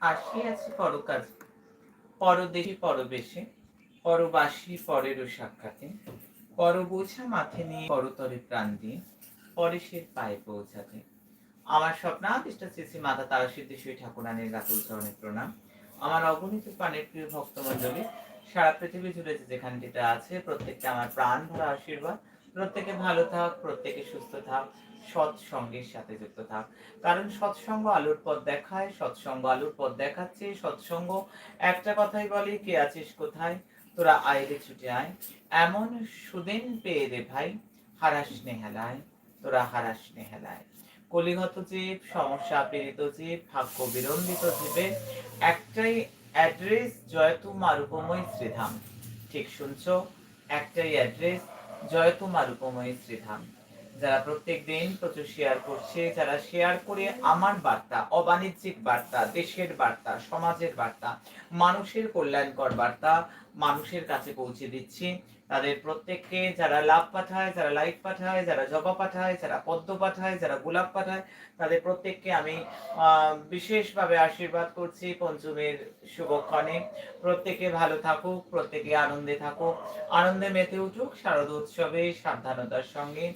আসিয়াছি পরকাজ পরদেশি পরবেশে পরেরও সাক্ষাতে। পর বোঝা মাথে নিয়ে পরতরে প্রাণ দিয়ে পরেশের পায়ে পৌঁছাতে। আমার স্বপ্নাদিষ্ট শ্রী শ্রী মাতা তারা সিদ্ধেশ্বরী ঠাকুরানের গাতুল চরণের প্রণাম। আমার অগণিত প্রাণের প্রিয় ভক্তমণ্ডলী, সারা পৃথিবী জুড়ে যেখানটিতে আছে, প্রত্যেকটা আমার প্রাণ ভরা আশীর্বাদ। প্রত্যেকে ভালো থাক, প্রত্যেকে সুস্থ থাক। সৎসঙ্গের সাথে যুক্ত থাক। কারণ সৎসঙ্গ আলোর পথ দেখায়, সৎসঙ্গ আলোর পথ দেখাচ্ছে, সৎসঙ্গ একটা কথাই বলে, কে আছিস কোথায়? তোরা আয়রে ছুটে আয়। এমন সুদিন পেয়ে রে ভাই, হারাস নেহালায়, তোরা হারাস নেহেলায়। কলিগত জীব, সমস্যা পীড়িত জীব, ভাগ্য বিলম্বিত জীবে, একটাই অ্যাড্রেস জয়তু মারুপময় শ্রীধাম। ঠিক শুনছো? একটাই অ্যাড্রেস জয়তু মারুপময় শ্রীধাম। যারা প্রত্যেক দিন প্রচুর শেয়ার করছে, যারা শেয়ার করে আমার বার্তা, অবাণিজ্যিক বার্তা, দেশের বার্তা, সমাজের বার্তা, মানুষের কল্যাণকর বার্তা মানুষের কাছে পৌঁছে দিচ্ছি। তাদের প্রত্যেককে যারা লাভ পাঠায়, যারা লাইক পাঠায়, যারা জবা পাঠায়, যারা পদ্ম পাঠায়, যারা গোলাপ পাঠায়, তাদের প্রত্যেককে আমি বিশেষভাবে আশীর্বাদ করছি পঞ্চমের শুভক্ষণে। প্রত্যেকে ভালো থাকুক, প্রত্যেকে আনন্দে থাকুক। আনন্দে মেতে উঠুক, শারদ উৎসবে সাবধানতার সঙ্গে।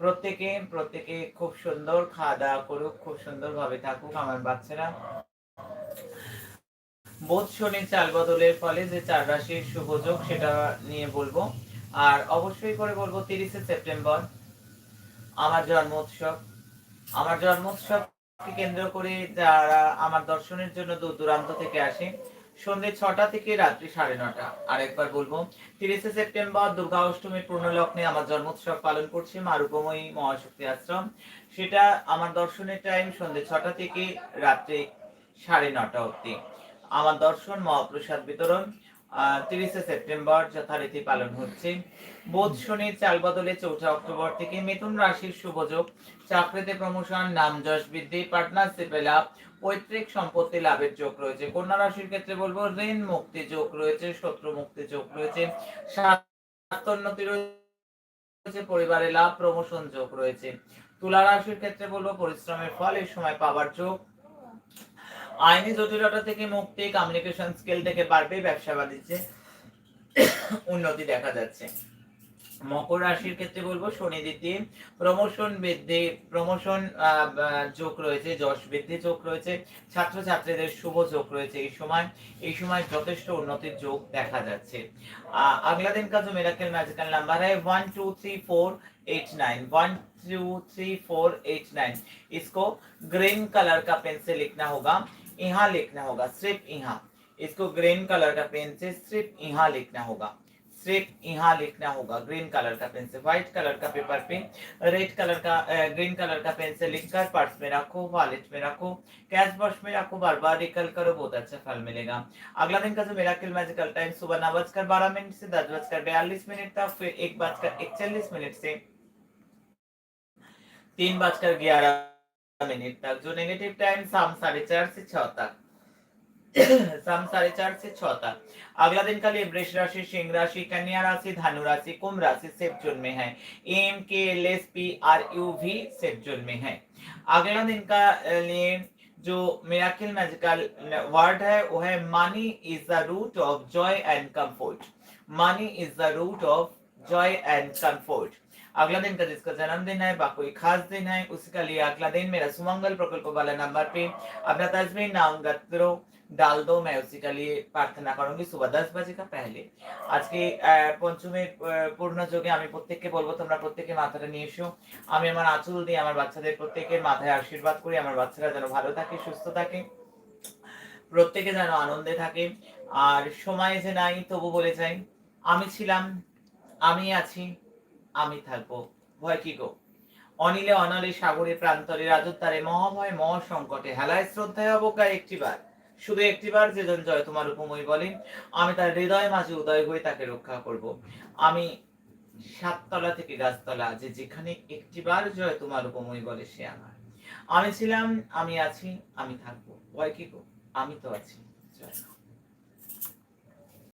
প্রত্যেকে প্রত্যেকে খুব সুন্দর খাওয়া দাওয়া করুক, খুব সুন্দর ভাবে থাকুক আমার বাচ্চারা। বোধ শনি চাল বদলের ফলে যে চার রাশির শুভযোগ সেটা নিয়ে বলব। আর অবশ্যই করে বলব তিরিশে সেপ্টেম্বর, আমার জন্ম উৎসব। আমার জন্ম উৎসবকে কেন্দ্র করে যারা আমার দর্শনের জন্য দূর দূরান্ত থেকে আসে সন্ধ্যে ছটা থেকে রাত্রি সাড়ে নটা। আরেকবার বলব, তিরিশে সেপ্টেম্বর, দুর্গা অষ্টমীর পূর্ণ লগ্নে আমার জন্মোৎসব পালন করছে মারুপময়ী মহাশক্তি আশ্রম। সেটা আমার দর্শনের টাইম সন্ধ্যে ছটা থেকে রাত্রি সাড়ে নটা অবধি। আমার দর্শন মহাপ্রসাদ বিতরণ। তিরিশে সেপ্টেম্বর যথারীতি পালন হচ্ছে। বোধ শনির চাল বদলে চৌঠা অক্টোবর থেকে মিথুন রাশির শুভযোগ চাকরিতে প্রমোশন নাম যশ বৃদ্ধি পার্টনারশিপে লাভ, পৈতৃক সম্পত্তি লাভের যোগ রয়েছে। কন্যা রাশির ক্ষেত্রে বলব, ঋণ মুক্তি যোগ রয়েছে, শত্রু মুক্তি যোগ রয়েছে স্বাস্থ্যোন্নতি রয়েছে, পরিবারে লাভ প্রমোশন যোগ রয়েছে। তুলা রাশির ক্ষেত্রে বলব, পরিশ্রমের ফল এই সময় পাওয়ার যোগ। আইনি জটিলতা থেকে মুক্তি কমিউনিকেশন স্কিল থেকে বাড়বে ব্যবসা বাণিজ্যে উন্নতি দেখা যাচ্ছে মকর রাশির ক্ষেত্রে বলবো শনি দ্বিতীয় প্রমোশন বৃদ্ধি প্রমোশন যোগ রয়েছে যশ বৃদ্ধি যোগ রয়েছে ছাত্রছাত্রীদের শুভ যোগ রয়েছে এই সময় এই সময় যথেষ্ট উন্নতির যোগ দেখা যাচ্ছে আহ, अगला दिन का जो मेराकल मैजिकल नंबर है one two three four eight nine one two three four eight nine इसको ग्रीन कलर का पेन से लिखना होगा यहाँ लिखना होगा, सिर्फ़ यहाँ इसको ग्रीन कलर का पेन से सिर्फ़ यहाँ लिखना होगा। सिर्फ़ यहाँ लिखना होगा, ग्रीन कलर का पेन से, व्हाइट कलर का पेपर पे, रेड कलर का ग्रीन कलर का पेन से लिखकर पर्स में रखो, वॉलेट में रखो, कैश बॉक्स में रखो बार बार रिकल करो, बहुत अच्छा फल मिलेगा। अगला दिन का जो मेरा किल मैजिकल टाइम, सुबह नौ बजकर बारह मिनट से दस बजकर बयालीस मिनट तक, फिर एक बजकर इकतालीस मिनट से तीन बजकर ग्यारह मिनट तक जो नेगेटिव टाइम शाम साढ़े चार से छह तक शाम साढ़े चार से छह तक अगला दिन का लिए वृष राशि, सिंह राशि, कन्या राशि, धनु राशि, कुंभ राशि सेफ़ जोन में है। M, K, L, S, P, R, U भी सेफ़ जोन में है। अगला दिन का लिए जो मिराकिल मैजिकल वर्ड है, वो है money is the root of joy and comfort money is the root of joy and comfort अगला दिन का जिसका जन्मदिन है बा कोई खास दिन है उसका लिए अगला दिन मेरा सुमंगल प्रकल्प वाला नंबर पे अपना तस्वीर नाम गत्रो डाल दो मैं उसी के लिए प्रार्थना करूंगी सुबह दस बजे का पहले আজকে আহ, পঞ্চমের আহ, পূর্ণ যোগে আমি প্রত্যেককে বলবো তোমরা প্রত্যেকে মাথাটা নিয়ে এসো আমি আমার আঁচল দিয়ে আমার বাচ্চাদের প্রত্যেকের মাথায় আশীর্বাদ করি আমার বাচ্চারা যেন ভালো থাকে সুস্থ থাকে প্রত্যেকে যেন আনন্দে থাকে আর সময় যে নাই তবু বলে যাই আমি ছিলাম আমি আছি আমি থাকব। ভয় কি গো? অনিলে অনলে সাগরে প্রান্তরে রাজত্বারে মহাভয় মহা সংকটে হেলায় শ্রদ্ধায় অবজ্ঞায় একটিবার। শুধু একটিবার যে জন জয় তোমার উপময় বলেন, আমি তার হৃদয় মাঝে উদয় হয়ে তাকে রক্ষা করব। আমি সাততলা থেকে গাছতলা, যে যেখানে একটিবার জয় তোমার উপময় বলে সে আমার। আমি ছিলাম, আমি আছি, আমি থাকব। ভয় কি গো? আমি তো আছি। জয়।